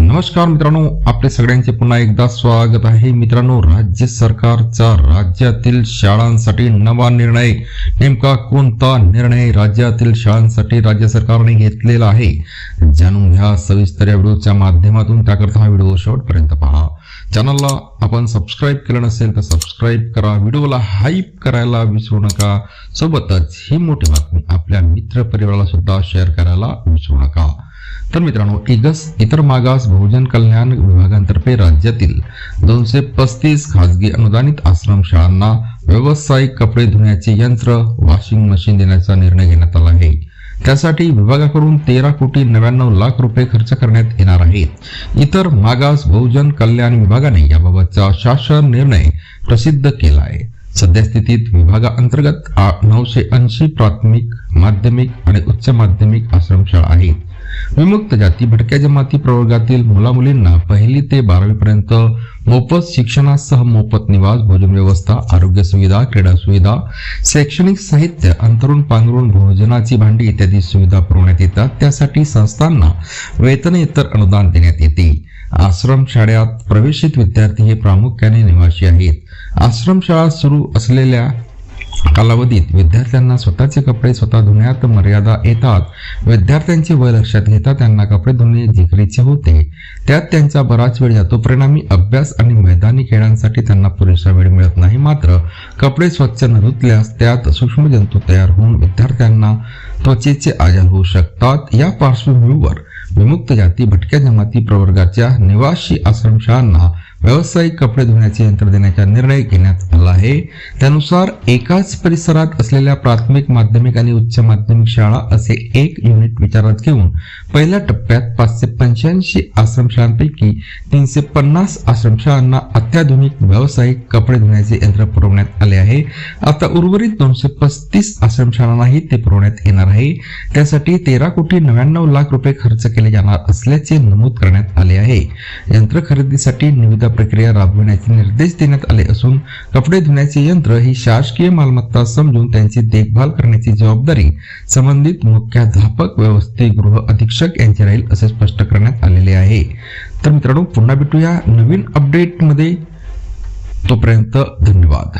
नमस्कार मित्रांनो आपले सगळ्यांचे पुन्हा एकदा स्वागत आहे. मित्रांनो राज्य सरकारचा राज्यातील शाळांसाठी नवा निर्णय. नेमका कोणता निर्णय राज्यातील शाळांसाठी राज्य सरकारने घेतलेला आहे? जाणून घ्या. सविस्तर या व्हिडिओच्या माध्यमातून. त्याकरता हा व्हिडिओ शेवटपर्यंत पहा. चॅनलला आपण सबस्क्राईब केलं नसेल तर सबस्क्राईब करा. व्हिडिओला हाईप करायला विसरू नका. सोबतच ही मोठी बातमी आपल्या मित्र परिवाराला सुद्धा शेअर करायला विसरू नका. तर मित्रांनो इगस इतर मागास बहुजन कल्याण विभागांतर्फे राज्यातील दोनशे पस्तीस खाजगी अनुदानित आश्रमशाळांना व्यावसायिक कपडे धुण्याचे यंत्र वॉशिंग मशीन देण्याचा निर्णय घेण्यात आला आहे. त्यासाठी विभागाकडून तेरा कोटी नव्याण्णव लाख रुपये खर्च करण्यात येणार आहेत इतर मागास बहुजन कल्याण विभागाने याबाबतचा शासन निर्णय प्रसिद्ध केला आहे. सद्यस्थितीत विभागाअंतर्गत नऊशे ऐंशी प्राथमिक माध्यमिक आणि उच्च माध्यमिक आश्रमशाळा आहेत. विमुक्त जाती भटक्या जमाती प्रवर्गातील मुलामुलींना पहिली ते बारावी पर्यंत मोफत शिक्षणासह मोफत निवास भोजन व्यवस्था आरोग्य सुविधा क्रीडा सुविधा शैक्षणिक साहित्य अंतरुण पांघरून भोजनाची भांडी इत्यादी सुविधा पुरवण्यात येतात. त्यासाठी संस्थांना वेतनेतर अनुदान देण्यात येते. आश्रमशाळेत प्रवेशित विद्यार्थी हे प्रामुख्याने निवासी आहेत. आश्रमशाळा सुरू असलेल्या कालावधीत विद्यार्थ्यांना स्वतःचे कपडे स्वतः धुण्यात मर्यादा येतात. विद्यार्थ्यांचे वय लक्षात घेता त्यांना कपडे धुणे जिकरीचे होते. त्यात त्यांचा बराच वेळ जातो. परिणामी अभ्यास आणि मैदानी खेळांसाठी त्यांना पुरेसा वेळ मिळत नाही मात्र कपडे स्वच्छ न धुतल्यास त्यात सूक्ष्मजंतू तयार होऊन विद्यार्थ्यांना त्वचेचे आजार होऊ शकतात. या पार्श्वभूमीवर विमुक्त जाती भटक्या जमाती प्रवर्गाच्या निवासी आश्रमशाळांना व्यावसायिक कपडे धुण्याचे यंत्र देण्याचा निर्णय घेण्यात आला आहे. त्यानुसार एकाच परिसरात असलेल्या प्राथमिक माध्यमिक आणि उच्च माध्यमिक शाळा असे एक युनिट विचारात घेऊन पहिल्या टप्प्यात पाचशे पंच्याऐंशी आश्रमशाळांपैकी तीनशे पन्नास आश्रमशाळांना अत्याधुनिक व्यावसायिक कपडे धुण्याचे यंत्र पुरवण्यात आले आहे. आता उर्वरित दोनशे पस्तीस आश्रमशाळांनाही ते पुरवण्यात येणार आहे. त्यासाठी तेरा कोटी नव्याण्णव लाख रुपये खर्च केले जाणार असल्याचे नमूद करण्यात आले आहे. यंत्र खरेदीसाठी निविदा प्रक्रिया राबविण्याचे निर्देश देण्यात आले असून कपडे धुण्याचे यंत्र ही शासकीय मालमत्ता समजून त्यांची देखभाल करण्याची जबाबदारी संबंधित मुख्याध्यापक व्यवस्थेगृह अधीक्षक यांची राहील असे स्पष्ट करण्यात आलेले आहे. तर मित्रांनो पुन्हा भेटूया नवीन अपडेटमध्ये तोपर्यंत धन्यवाद.